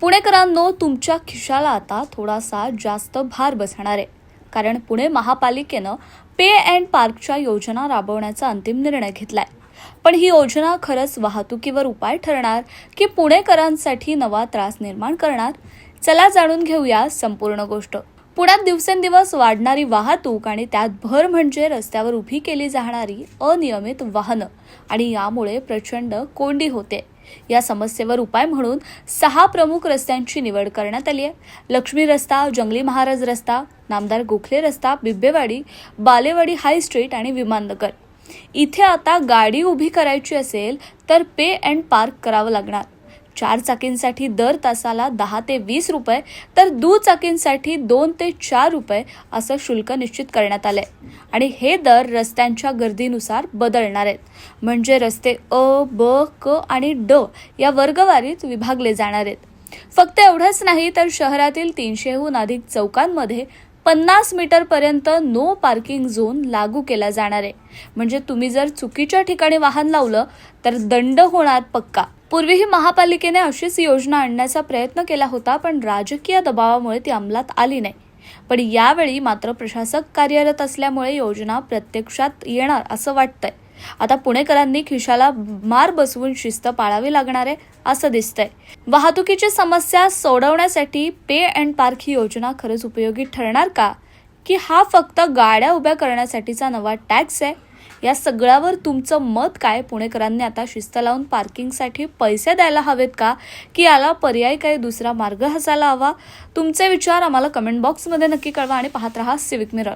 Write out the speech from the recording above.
पुणेकरांनो तुमच्या खिशाला आता थोडासा जास्त भार बसणार आहे. कारण पुणे महापालिकेनं पे अँड पार्कच्या योजना राबवण्याचा अंतिम निर्णय घेतलाय. पण ही योजना खरंच वाहतुकीवर उपाय ठरणार की पुणेकरांसाठी नवा त्रास निर्माण करणार? चला जाणून घेऊया संपूर्ण गोष्ट. पुण्यात दिवसेंदिवस वाढणारी वाहतूक आणि त्यात भर म्हणजे रस्त्यावर उभी केली जाणारी अनियमित वाहनं. आणि यामुळे प्रचंड कोंडी होते. या समस्येवर उपाय म्हणून सहा प्रमुख रस्त्यांची निवड करण्यात आली आहे. लक्ष्मी रस्ता जंगली महाराज रस्ता नामदार गोखले रस्ता बिब्बेवाडी बालेवाडी हाय स्ट्रीट आणि विमाननगर. इथे आता गाडी उभी करायची असेल तर पे अँड पार्क करावं लागणार. चार चाकींसाठी दर तासाला दहा ते वीस रुपये तर दुचाकींसाठी दोन ते चार रुपये असं शुल्क निश्चित करण्यात आलंय. आणि हे दर रस्त्यांच्या गर्दीनुसार बदलणार आहेत. म्हणजे रस्ते अ ब क आणि ड या वर्गवारीत विभागले जाणार आहेत. फक्त एवढंच नाही तर शहरातील तीनशेहून अधिक चौकांमध्ये पन्नास मीटरपर्यंत नो पार्किंग झोन लागू केला जाणार आहे. म्हणजे तुम्ही जर चुकीच्या ठिकाणी वाहन लावलं तर दंड होणार पक्का. पूर्वीही महापालिकेने अशीच योजना आणण्याचा प्रयत्न केला होता पण राजकीय दबावामुळे ती अंमलात आली नाही. पण यावेळी मात्र प्रशासक कार्यरत असल्यामुळे योजना प्रत्यक्षात येणार असं वाटतंय. आता पुणेकरांनी खिशाला मार बसवून शिस्त पाळावी लागणार आहे असं दिसतंय. वाहतुकीची समस्या सोडवण्यासाठी पे अँड पार्क ही योजना खरंच उपयोगी ठरणार का? की हा फक्त गाड्या उभ्या करण्यासाठीचा नवा टॅक्स आहे? या सगळ्यावर तुमचं मत काय? पुणेकरांनी आता शिस्त लावून पार्किंगसाठी पैसे द्यायला हवेत का? की याला पर्याय काही दुसरा मार्ग हसायला हवा? तुमचे विचार आम्हाला कमेंट बॉक्समध्ये नक्की कळवा आणि पाहत रहा सिविक मिरर